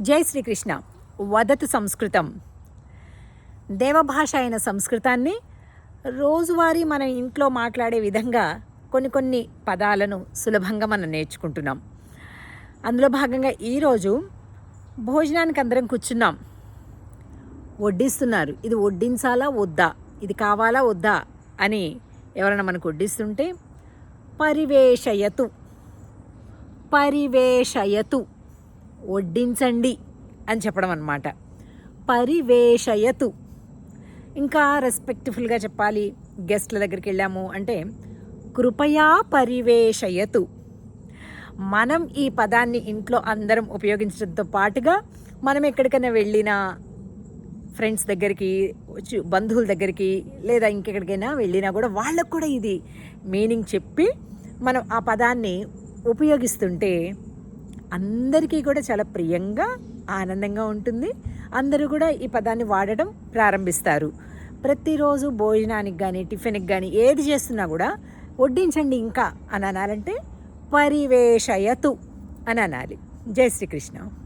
జై శ్రీకృష్ణ. వదతు సంస్కృతం. దేవభాష అయిన సంస్కృతాన్ని రోజువారీ మనం ఇంట్లో మాట్లాడే విధంగా కొన్ని కొన్ని పదాలను సులభంగా మనం నేర్చుకుంటున్నాం. అందులో భాగంగా ఈరోజు భోజనానికి అందరం కూర్చున్నాం. వడ్డిస్తున్నారు. ఇది వడ్డించాలా? వద్దా? ఇది కావాలా? వద్దా? అని ఎవరైనా మనకు వడ్డిస్తుంటే పరివేషయతు. పరివేషయతు. వడ్డించండి అని చెప్పడం అన్నమాట. పరివేషయతు. ఇంకా రెస్పెక్ట్ఫుల్గా చెప్పాలి. గెస్ట్ల దగ్గరికి వెళ్ళాము అంటే కృపయా పరివేషయతు. మనం ఈ పదాన్ని ఇంట్లో అందరం ఉపయోగించడంతో పాటుగా మనం ఎక్కడికైనా వెళ్ళినా ఫ్రెండ్స్ దగ్గరికి వచ్చి బంధువుల దగ్గరికి లేదా ఇంకెక్కడికైనా వెళ్ళినా కూడా వాళ్ళకు కూడా ఇది మీనింగ్ చెప్పి మనం ఆ పదాన్ని ఉపయోగిస్తుంటే అందరికీ కూడా చాలా ప్రియంగా ఆనందంగా ఉంటుంది. అందరూ కూడా ఈ పదాన్ని వాడటం ప్రారంభిస్తారు. ప్రతిరోజు భోజనానికి కానీ టిఫిన్కి కానీ ఏది చేస్తున్నా కూడా వడ్డించండి ఇంకా అని అనాలంటే పరివేషయతు అని అనాలి. జై శ్రీకృష్ణ.